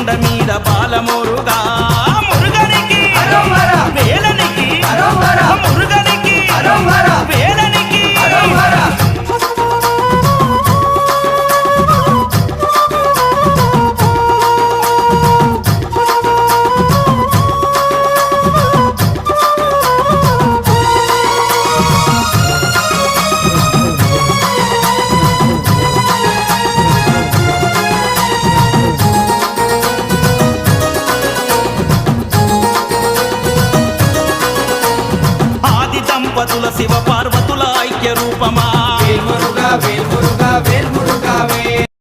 కొండ మీద బాలమోరుగా దేవతుల శివ పార్వతుల ఐక్య రూపమా?